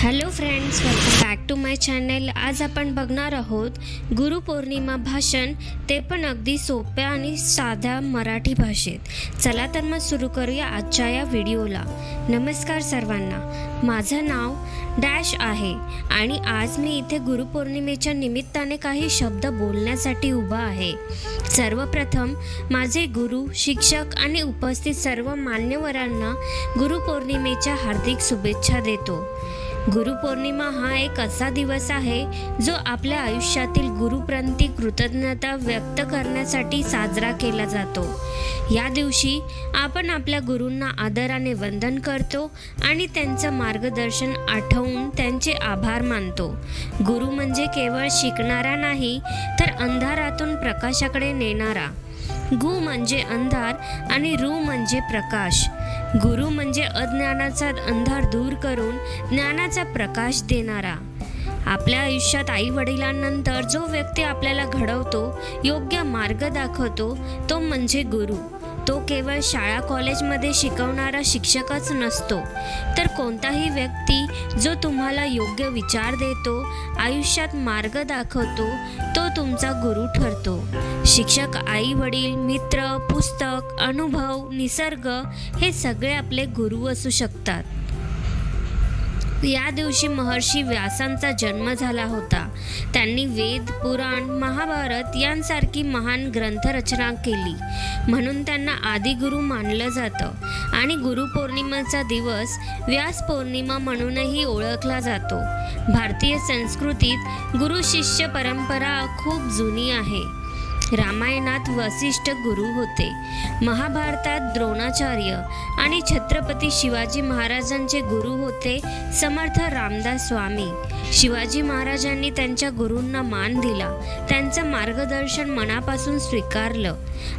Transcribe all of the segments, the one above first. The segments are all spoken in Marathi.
Hello friends welcome back to my channel आज आपण बघणार आहोत गुरुपौर्णिमा भाषण. ते पण अगदी सोप्या आणि साध्या मराठी भाषेत. चला तर मग सुरू करूया आजच्या या व्हिडिओला. नमस्कार सर्वांना. माझं नाव डॅश आहे आणि आज मी इथे गुरुपौर्णिमेच्या निमित्ताने काही शब्द बोलण्यासाठी उभा आहे. सर्वप्रथम माझे गुरु शिक्षक आणि उपस्थित सर्व मान्यवरांना गुरुपौर्णिमेच्या हार्दिक शुभेच्छा देतो. गुरुपौर्णिमा हा एक असा दिवस आहे जो आपल्या आयुष्यातील गुरुप्रंती कृतज्ञता व्यक्त करण्यासाठी साजरा केला जातो. या दिवशी आपण आपल्या गुरूंना आदराने वंदन करतो आणि त्यांचं मार्गदर्शन आठवून त्यांचे आभार मानतो. गुरु म्हणजे केवळ शिकणारा नाही तर अंधारातून प्रकाशाकडे नेणारा. गु म्हणजे अंधार आणि रू म्हणजे प्रकाश. गुरु म्हणजे अज्ञानाचा अंधार दूर करून ज्ञानाचा प्रकाश देणारा. आपल्या आयुष्यात आई वडिलांनंतर जो व्यक्ती आपल्याला घडवतो योग्य मार्ग दाखवतो तो म्हणजे गुरु. तो केवळ शाळा कॉलेजमध्ये शिकवणारा शिक्षकच नसतो. तर कोणताही व्यक्ती जो तुम्हाला योग्य विचार देतो आयुष्यात मार्ग दाखवतो तुमचा गुरु ठरतो. शिक्षक आई वडील मित्र पुस्तक अनुभव निसर्ग हे सगळे आपले गुरु असू शकतात. या दिवशी महर्षी व्यासांचा जन्म झाला होता. त्यांनी वेद पुराण महाभारत यांसारखी महान ग्रंथरचना केली. म्हणून त्यांना आदिगुरु मानलं जातं. आणि गुरुपौर्णिमेचा दिवस व्यास पौर्णिमा म्हणूनही ओळखला जातो. भारतीय संस्कृतीत गुरु शिष्य परंपरा खूप जुनी आहे. रामायणात वसिष्ठ गुरु होते. महाभारतात द्रोणाचार्य आणि छत्रपती शिवाजी महाराजांचे गुरु होते समर्थ रामदास स्वामी. शिवाजी महाराजांनी त्यांच्या गुरूंना मान दिला. त्यांचं मार्गदर्शन मनापासून स्वीकारलं.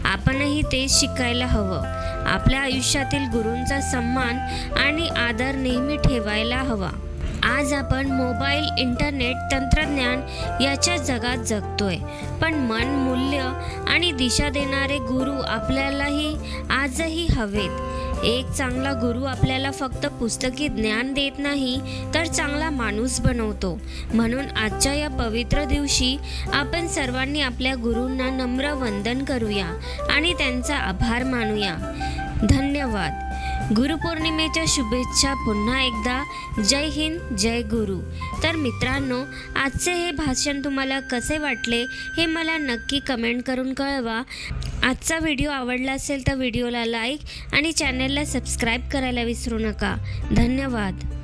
आपणही तेच शिकायला हवं. आपल्या आयुष्यातील गुरूंचा सन्मान आणि आदर नेहमी ठेवायला हवा. आज आपण मोबाईल इंटरनेट तंत्रज्ञान याच्या जगात जगतोय. पण मन मूल्य आणि दिशा देणारे गुरु आपल्यालाही आजही हवेत. एक चांगला गुरु आपल्याला फक्त पुस्तकी ज्ञान देत नाही तर चांगला माणूस बनवतो. म्हणून आजच्या या पवित्र दिवशी आपण सर्वांनी आपल्या गुरूंना नम्र वंदन करूया आणि त्यांचा आभार मानूया. धन्यवाद. गुरुपौर्णिमेच्या शुभेच्छा पुन्हा एकदा. जय हिंद जय गुरु. तर मित्रांनो आजचे हे भाषण तुम्हाला कसे वाटले हे मला नक्की कमेंट करून कळवा. आजचा व्हिडिओ आवडला असेल तर व्हिडिओला लाईक आणि चॅनलला सबस्क्राईब करायला विसरू नका. धन्यवाद.